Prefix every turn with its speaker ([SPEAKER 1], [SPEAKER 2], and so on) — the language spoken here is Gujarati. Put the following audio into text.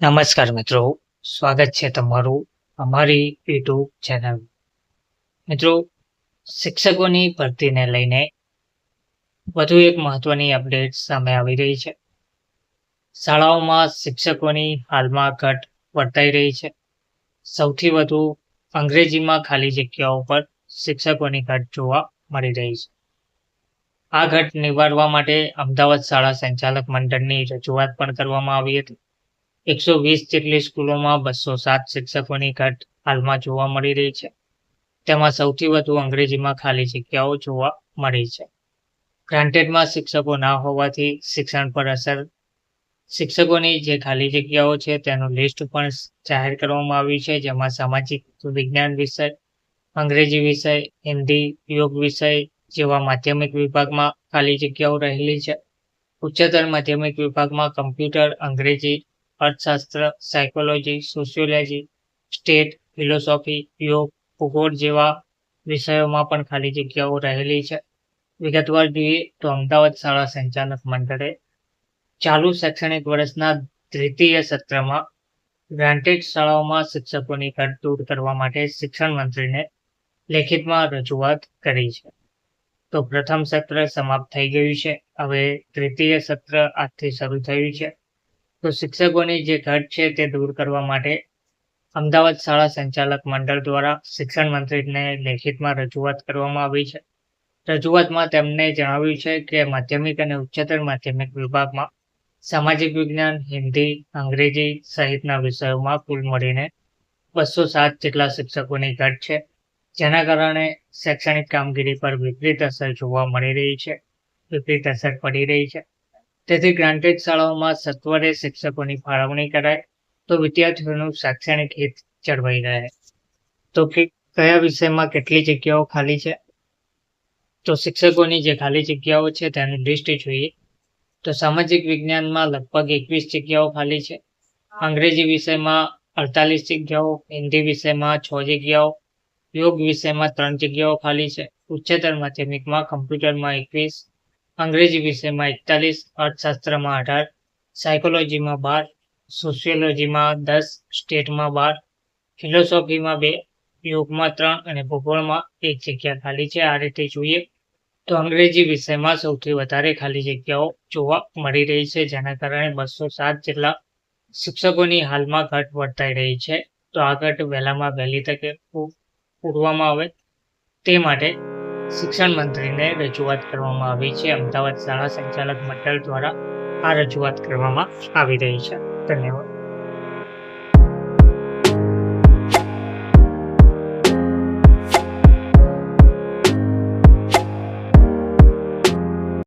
[SPEAKER 1] નમસ્કાર મિત્રો, સ્વાગત છે તમારું અમારી યુટ્યુબ ચેનલ. મિત્રો, શિક્ષકોની ભરતીને લઈને વધુ એક મહત્વની અપડેટ સામે આવી રહી છે. શાળાઓમાં શિક્ષકોની હાલમાં ઘટ વર્તાઈ રહી છે. સૌથી વધુ અંગ્રેજીમાં ખાલી જગ્યાઓ પર શિક્ષકોની ઘટ જોવા મળી રહી છે. આ ઘટ નિવારવા માટે અમદાવાદ શાળા સંચાલક મંડળની રજૂઆત પણ કરવામાં આવી હતી. એકસો વીસ જેટલી સ્કૂલોમાં બસો સાત શિક્ષકોની ઘટ હાલમાં જોવા મળી રહી છે. તેમાં સૌથી વધુ અંગ્રેજીમાં ખાલી જગ્યાઓ જોવા મળી છે. ગ્રાન્ટેડમાં શિક્ષકો ના હોવાથી શિક્ષણ પર અસર, શિક્ષકોની જે ખાલી જગ્યાઓ છે તેનું લિસ્ટ પણ જાહેર કરવામાં આવ્યું છે, જેમાં સામાજિક વિજ્ઞાન વિષય, અંગ્રેજી વિષય, હિન્દી, યોગ વિષય જેવા માધ્યમિક વિભાગમાં ખાલી જગ્યાઓ રહેલી છે. ઉચ્ચતર માધ્યમિક વિભાગમાં કમ્પ્યુટર, અંગ્રેજી અર્થશાસ્ત્ર સાયકોલોજી સોશિયોલોજી સ્ટેટ ફિલોસોફી યોગ, ભૂગોળ જેવા વિષયોમાં પણ ખાલી જગ્યાઓ રહેલી છે. વિગતવાર જોઈએ તો અમદાવાદ શાળા સંચાલક મંડળે ચાલુ શૈક્ષણિક વર્ષના દ્વિતીય સત્રમાં ગ્રાન્ટેડ શાળાઓમાં શિક્ષકોની ઘટ દૂર કરવા માટે શિક્ષણ મંત્રીને લેખિતમાં રજૂઆત કરી છે. તો પ્રથમ સત્ર સમાપ્ત થઈ ગયું છે. હવે તૃતીય સત્ર આજથી શરૂ થયું છે. તો શિક્ષકોની જે ઘટ છે તે દૂર કરવા માટે અમદાવાદ શાળા સંચાલક મંડળ દ્વારા શિક્ષણ મંત્રીને લેખિતમાં રજૂઆત કરવામાં આવી છે. રજૂઆતમાં તેમણે જણાવ્યું છે કે માધ્યમિક અને ઉચ્ચતર માધ્યમિક વિભાગમાં સામાજિક વિજ્ઞાન, હિન્દી, અંગ્રેજી સહિતના વિષયોમાં કુલ મળીને બસો સાત જેટલા શિક્ષકોની ઘટ છે. જેના કારણે શૈક્ષણિક કામગીરી પર વિપરીત અસર જોવા મળી રહી છે. વિપરીત અસર પડી રહી છે. તેથી ગ્રાન્ટેડ શાળાઓમાં સત્વરે શિક્ષકોની ફાળવણી કરાય તો વિદ્યાર્થીઓનું શૈક્ષણિક હિત જળવાઈ રહે. તો કે કયા વિષયમાં કેટલી જગ્યાઓ ખાલી છે? તો શિક્ષકોની જે ખાલી જગ્યાઓ છે તેની લિસ્ટ જોઈએ. તો સામાજિક વિજ્ઞાનમાં લગભગ એકવીસ જગ્યાઓ ખાલી છે. અંગ્રેજી વિષયમાં અડતાલીસ જગ્યાઓ, હિન્દી વિષયમાં છ જગ્યાઓ, યોગ વિષયમાં ત્રણ જગ્યાઓ ખાલી છે. ઉચ્ચતર માધ્યમિકમાં કમ્પ્યુટરમાં એકવીસ અંગ્રેજી વિષયમાં એકતાલીસ, અર્થશાસ્ત્રમાં અઢાર સાયકોલોજીમાં બાર સોશિયોલોજીમાં દસ સ્ટેટમાં બાર ફિલોસોફીમાં બે, યોગમાં ત્રણ અને ભૂગોળમાં એક જગ્યા ખાલી છે. આ રીતે જોઈએ તો અંગ્રેજી વિષયમાં સૌથી વધારે ખાલી જગ્યાઓ જોવા મળી રહી છે, જેના કારણે બસો સાત જેટલા શિક્ષકોની હાલમાં ઘટ વર્તાઈ રહી છે. તો આ ઘટ વહેલામાં વહેલી તકે પૂરવામાં આવે તે માટે શિક્ષણ મંત્રીને રજૂઆત કરવામાં આવી છે. અમદાવાદ શાળા સંચાલક મંડળ દ્વારા આ રજૂઆત કરવામાં આવી રહી છે. ધન્યવાદ.